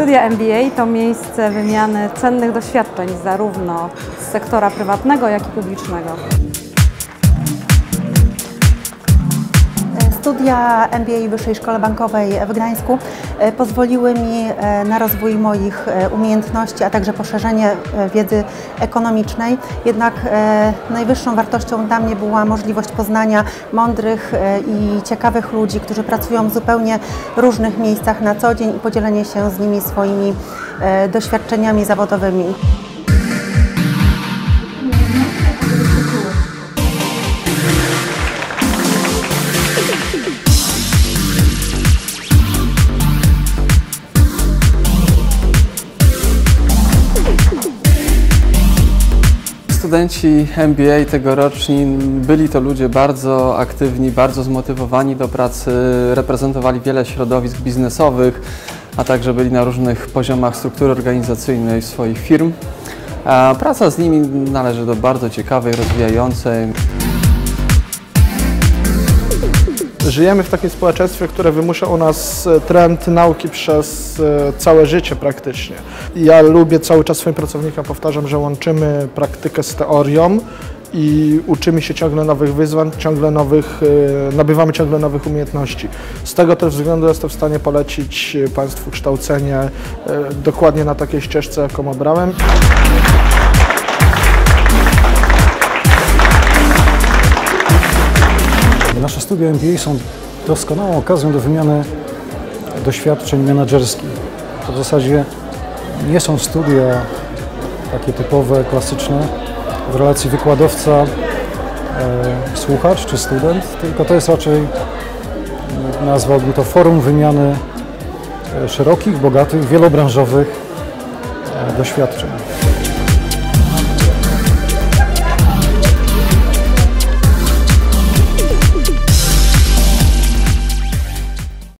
Studia MBA to miejsce wymiany cennych doświadczeń zarówno z sektora prywatnego, jak i publicznego. Studia MBA w Wyższej Szkole Bankowej w Gdańsku e, pozwoliły mi e, na rozwój moich e, umiejętności, a także poszerzenie wiedzy ekonomicznej. Jednak najwyższą wartością dla mnie była możliwość poznania mądrych i ciekawych ludzi, którzy pracują w zupełnie różnych miejscach na co dzień i podzielenie się z nimi swoimi doświadczeniami zawodowymi. Studenci MBA tegoroczni byli to ludzie bardzo aktywni, bardzo zmotywowani do pracy, reprezentowali wiele środowisk biznesowych, a także byli na różnych poziomach struktury organizacyjnej swoich firm. Praca z nimi należy do bardzo ciekawej, rozwijającej. Żyjemy w takim społeczeństwie, które wymusza u nas e, trend nauki przez e, całe życie praktycznie. Ja lubię cały czas swoim pracownikom powtarzam, że łączymy praktykę z teorią i uczymy się ciągle nowych wyzwań, ciągle nowych, e, nabywamy ciągle nowych umiejętności. Z tego też względu jestem w stanie polecić Państwu kształcenie dokładnie na takiej ścieżce, jaką obrałem. Studia MBA są doskonałą okazją do wymiany doświadczeń menedżerskich. To w zasadzie nie są studia takie typowe, klasyczne w relacji wykładowca-słuchacz e, czy student, tylko to jest raczej, nazwałbym to forum wymiany e, szerokich, bogatych, wielobranżowych e, doświadczeń.